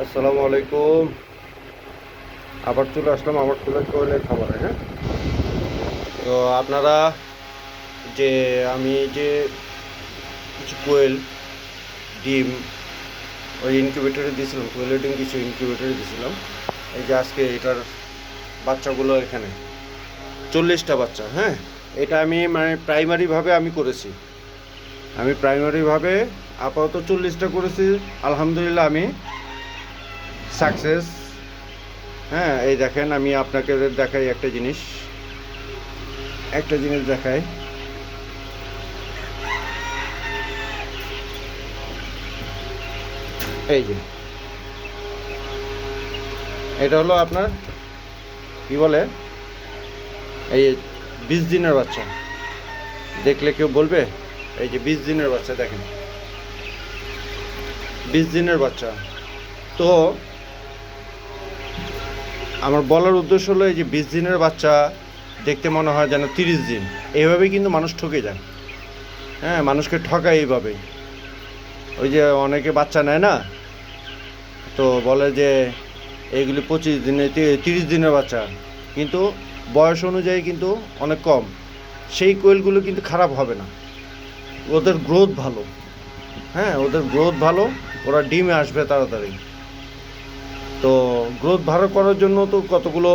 আসসালামু আলাইকুম। আবার চলে আসলাম, আবার চলে কোয়েলের খাবারে হ্যাঁ? তো আপনারা যে আমি যে কিছু কোয়েল, ডিম, ওই ইনকিউবেটরে দিয়েছিলাম কোয়েলের ডিম কিছু ইনকিউবেটরে দিয়েছিলাম। এই যে আজকে এটার বাচ্চাগুলো এখানে, চল্লিশটা বাচ্চা হ্যাঁ? এটা আমি মানে প্রাইমারিভাবে আমি করেছি। আমি প্রাইমারিভাবে আপাতত চল্লিশটা করেছি। আলহামদুলিল্লাহ আমি সাকসেস হ্যাঁ এই দেখেন, আমি আপনাকে দেখাই একটা জিনিস। একটা জিনিস দেখাই। এই যে। এটা হলো আপনার, কি বলে? এই বিশ দিনের বাচ্চা। দেখলে কেউ বলবে? এই যে বিশ দিনের বাচ্চা, দেখেন। বিশ দিনের বাচ্চা। তো আমার বলার উদ্দেশ্য হলো এই যে বিশ দিনের বাচ্চা দেখতে মনে হয় যেন তিরিশ দিন। এইভাবেই কিন্তু মানুষ ঠকে যায়। হ্যাঁ মানুষকে ঠকায় এইভাবেই ওই যে অনেকে বাচ্চা নেয় না, তো বলে যে এইগুলি পঁচিশ দিনে তিরিশ দিনের বাচ্চা। কিন্তু বয়স অনুযায়ী কিন্তু অনেক কম। সেই কোয়েলগুলো কিন্তু খারাপ হবে না। ওদের গ্রোথ ভালো। হ্যাঁ ওদের গ্রোথ ভালো। ওরা ডিমে আসবে তাড়াতাড়ি। তো গ্রোথ ভালো করার জন্য তো কতগুলো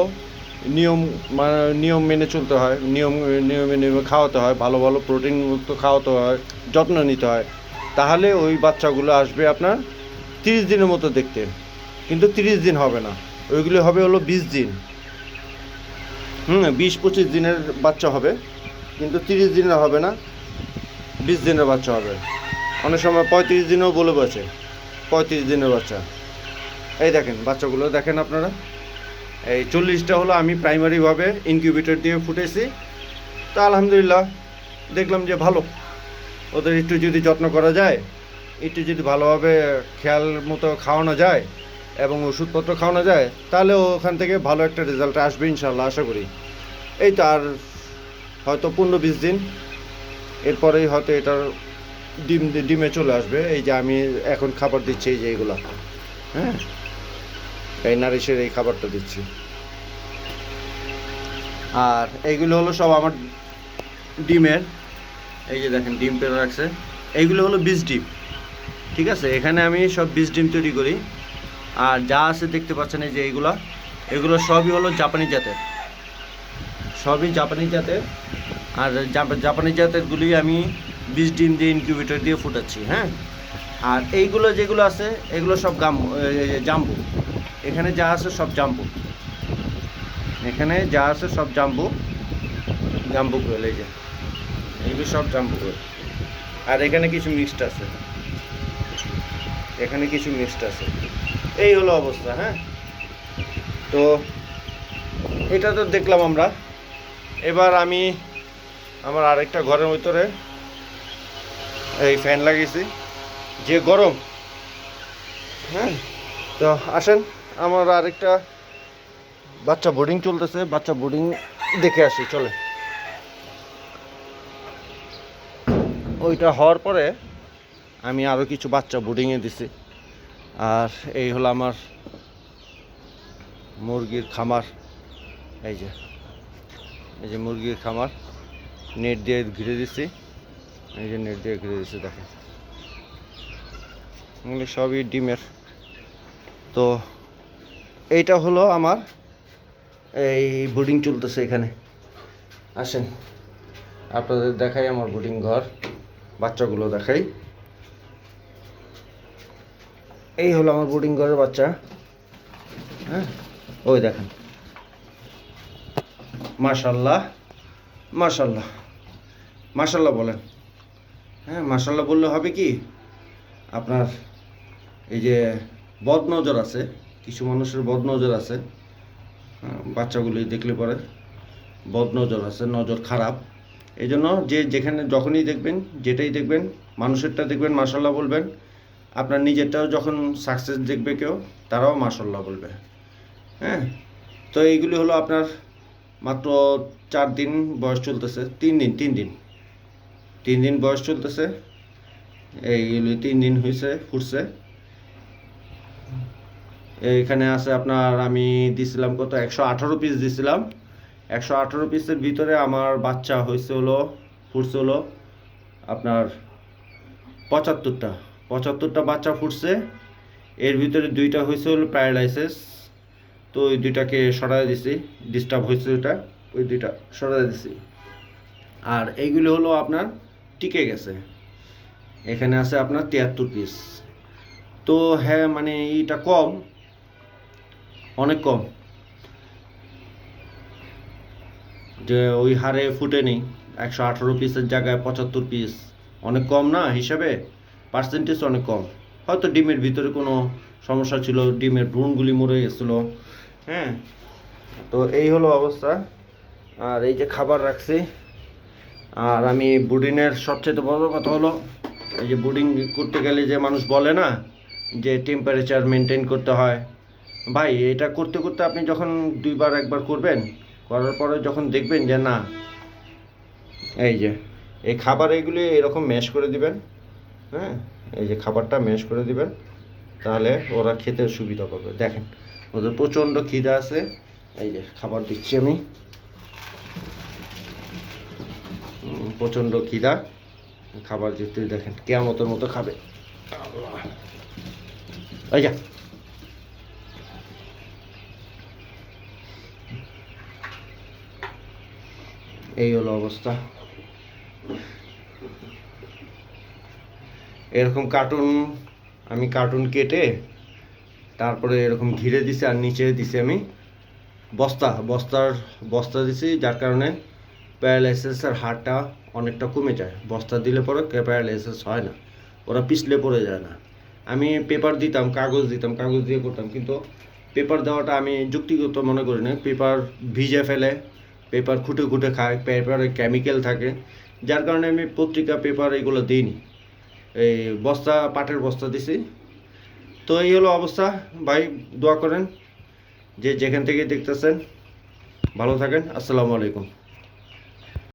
নিয়ম মানে নিয়ম মেনে চলতে হয়, নিয়ম, নিয়মে নিয়মে খাওয়াতে হয়, ভালো ভালো প্রোটিন মুক্ত খাওয়াতে হয়, যত্ন নিতে হয়। তাহলে ওই বাচ্চাগুলো আসবে আপনার তিরিশ দিনের মতো দেখতে, কিন্তু তিরিশ দিন হবে না। ওইগুলি হবে হলো বিশ দিন। হুম, বিশ পঁচিশ দিনের বাচ্চা হবে, কিন্তু তিরিশ দিনের হবে না, বিশ দিনের বাচ্চা হবে। অনেক সময় পঁয়ত্রিশ দিনেও বলে বসে, পঁয়ত্রিশ দিনের বাচ্চা। এই দেখেন, বাচ্চাগুলো দেখেন আপনারা। এই চল্লিশটা হলো আমি প্রাইমারিভাবে ইনকিউবেটর দিয়ে ফুটেছি। তা আলহামদুলিল্লাহ, দেখলাম যে ভালো। ওদের একটু যদি যত্ন করা যায়, একটু যদি ভালোভাবে খেয়াল মতো খাওয়ানো যায় এবং ওষুধপত্র খাওয়ানো যায়, তাহলে ওখান থেকে ভালো একটা রেজাল্ট আসবে ইনশাল্লাহ আশা করি। এই তো আর হয়তো পনেরো বিশ দিন, এরপরেই হয়তো এটার ডিম, ডিমে চলে আসবে। এই যে আমি এখন খাবার দিচ্ছি, এই যে এইগুলা হ্যাঁ? এই নারিশের এই খাবারটা দিচ্ছি। আর এইগুলো হলো সব আমার ডিমের। এই যে দেখেন, ডিম পেরে রাখছে। এইগুলো হলো বীজ ডিম। ঠিক আছে? এখানে আমি সব বীজ ডিম তৈরি করি। আর যা আছে দেখতে পাচ্ছেন এই যে এইগুলো, এগুলো সবই হলো জাপানি জাতের। সবই জাপানি জাতের। আর জাপ- জাপানি জাতেরগুলি আমি বীজ ডিম দিয়ে ইনকিউবেটর দিয়ে ফুটাচ্ছি হ্যাঁ? আর এইগুলো যেগুলো আছে, এগুলো সব গাম জাম্বু। এখানে যা আছে সব জাম্বু। এখানে যা আছে সব জাম্বু জাম্বু কোয়েল এই যে। এইগুলো সব জাম্বু কোয়েল আর এখানে কিছু মিক্সড আছে। এখানে কিছু মিক্সড আছে। এই হলো অবস্থা হ্যাঁ? তো এটা তো দেখলাম আমরা। এবার আমি আমার আরেকটা ঘরের ভিতরে এই ফ্যান লাগিয়েছি। যে গরম হ্যাঁ? তো আসেন। আমার আরেকটা বাচ্চা বোর্ডিং চলতেছে, বাচ্চা বোর্ডিং দেখে আসি, চলে। ওইটা হওয়ার পরে আমি আরও কিছু বাচ্চা বোর্ডিংয়ে দিছি। আর এই হলো আমার মুরগির খামার। এই যে এই যে মুরগির খামার। নেট দিয়ে ঘিরে দিছি। এই যে নেট দিয়ে ঘিরে দিছি, দেখেন। সবই ডিমের। তো এইটা হলো আমার এই বোর্ডিং চলতেছে এখানে। আসেন, আপনাদের দেখাই আমার বোর্ডিং ঘর, বাচ্চাগুলো দেখাই। এই হলো আমার বোর্ডিং ঘরের বাচ্চা। হ্যাঁ ওই দেখেন। মাশাল্লাহ মাশাল্লাহ মাশাল্লাহ বলেন। হ্যাঁ মাশাল্লাহ বললে হবে কি? আপনার এই যে বদনজর আছে কিছু মানুষের বদনজর আছে। বাচ্চাগুলি দেখলে পরে বদনজর আছে, নজর খারাপ। এই জন্য যে যেখানে যখনই দেখবেন, যেটাই দেখবেন, মানুষেরটা দেখবেন মাশাল্লাহ বলবেন। আপনার নিজেরটাও যখন সাকসেস দেখবে কেউ, তারাও মাশাল্লাহ বলবে। হ্যাঁ? তো এইগুলি হলো আপনার মাত্র চার দিন বয়স চলতেছে, তিন দিন তিন দিন। তিন দিন বয়স চলতেছে, এইগুলি তিন দিন হয়েছে ফুটছে। এখানে আছে আপনার, আমি দিছিলাম কত? একশো আঠারো পিস দিছিলাম। একশো আঠারো পিসের ভিতরে আমার বাচ্চা হয়েছে হলো ফুটছে হলো আপনার পঁচাত্তরটা। পঁচাত্তরটা বাচ্চা ফুটছে। এর ভিতরে দুইটা হয়েছে হলো প্যারালাইসিস। তো ওই দুইটাকে সরাই দিছি, ডিস্টার্ব হয়েছে ওইটা ওই দুইটা সরাই দিছি। আর এইগুলো হলো আপনার টিকে গেছে। এখানে আছে আপনার তিয়াত্তর পিস তো হ্যাঁ মানে এইটা কম অনেক কম। যে ওই হারে ফুটে নেই, একশো আঠারো পিসের জায়গায় পঁচাত্তর পিস অনেক কম না হিসাবে? পার্সেন্টেজ অনেক কম। হয়তো ডিমের ভিতরে কোনো সমস্যা ছিল, ডিমের ভ্রূণগুলি মরে গেছিল। হ্যাঁ তো এই হলো অবস্থা। আর এই যে খাবার রাখছি। আর আমি বুডিনের সবচেয়ে বড় কথা হলো, এই যে বুডিং করতে গেলে যে মানুষ বলে না, যে টেম্পারেচার মেনটেন করতে হয় ভাই, এটা করতে করতে আপনি যখন দুইবার, একবার করবেন, করার পরে যখন দেখবেন যে না, এই যে, এই খাবার এইগুলি এরকম ম্যাশ করে দিবেন হ্যাঁ এই যে খাবারটা ম্যাশ করে দিবেন, তাহলে ওরা খেতে সুবিধা পাবে। দেখেন, ওদের প্রচণ্ড খিদা আছে। এই যে, খাবার দিচ্ছি আমি। প্রচণ্ড খিদা। খাবার যেতে দেখেন, কেয়ামতের মতো খাবে। এই এই হলো অবস্থা। এরকম কার্টুন আমি কার্টুন কেটে তারপরে এরকম ঘিরে দিছি আর নিচে দিছি আমি। বস্তা, বস্তার, বস্তা দিছি, যার কারণে প্যারালাইসিসের হারটা অনেকটা কমে যায়। বস্তা দিলে পরে প্যারালাইসিস হয় না, ওরা পিছলে পড়ে যায় না। আমি পেপার দিতাম, কাগজ দিতাম, কাগজ দিয়ে করতাম, কিন্তু পেপার দেওয়াটা আমি যুক্তিগত মনে করি না। পেপার ভিজে ফেলে পেপার খুঁটে খুঁটে খায়, পেপারে কেমিক্যাল থাকে। যার কারণে আমি পত্রিকা, পেপার এগুলো দিইনি। এই বস্তা, পাটের বস্তা দিছি। তো এই হলো অবস্থা। ভাই, দোয়া করেন যে যেখান থেকে দেখতেছেন, ভালো থাকেন। আসসালামু আলাইকুম।